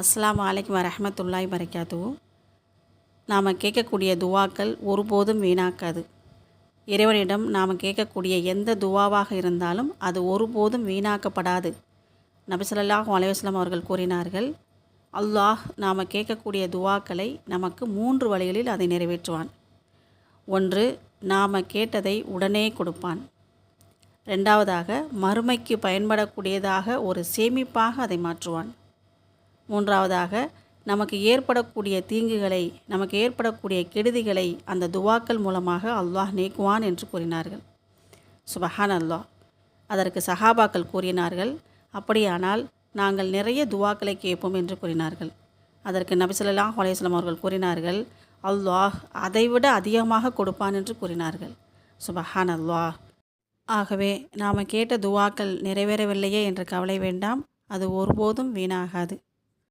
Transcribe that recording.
அஸ்லாம் அலைக்கும் வரஹ்மத்துல்லாஹி வரகாத்து நாம் கேட்கக்கூடிய துவாக்கள் ஒருபோதும் வீணாக்காது. இறைவனிடம் நாம் கேட்கக்கூடிய எந்த துவாவாக இருந்தாலும் அது ஒருபோதும் வீணாக்கப்படாது. நபிசல்லாஹும் அலைவாஸ்லாம் அவர்கள் கூறினார்கள் அல்லாஹ் நாம் கேட்கக்கூடிய துவாக்களை நமக்கு மூன்று வழிகளில் அதை நிறைவேற்றுவான். ஒன்று நாம் கேட்டதை உடனே கொடுப்பான். ரெண்டாவதாக மறுமைக்கு பயன்படக்கூடியதாக ஒரு சேமிப்பாக அதை மாற்றுவான். மூன்றாவதாக நமக்கு ஏற்படக்கூடிய தீங்குகளை நமக்கு ஏற்படக்கூடிய கெடுதிகளை அந்த துவாக்கள் மூலமாக அல்லாஹ் நீக்குவான் என்று கூறினார்கள். சுபஹான் அல்லாஹ் அதற்கு சஹாபாக்கள் கூறினார்கள் அப்படியானால் நாங்கள் நிறைய துவாக்களை கேட்போம் என்று கூறினார்கள். அதற்கு நபிசல்லா அலையம் அவர்கள் கூறினார்கள் அல்லாஹ் அதைவிட அதிகமாக கொடுப்பான் என்று கூறினார்கள். சுபஹான் அல்லாஹ் ஆகவே நாம் கேட்ட துவாக்கள் நிறைவேறவில்லையே என்ற கவலை வேண்டாம் அது ஒருபோதும் வீணாகாது.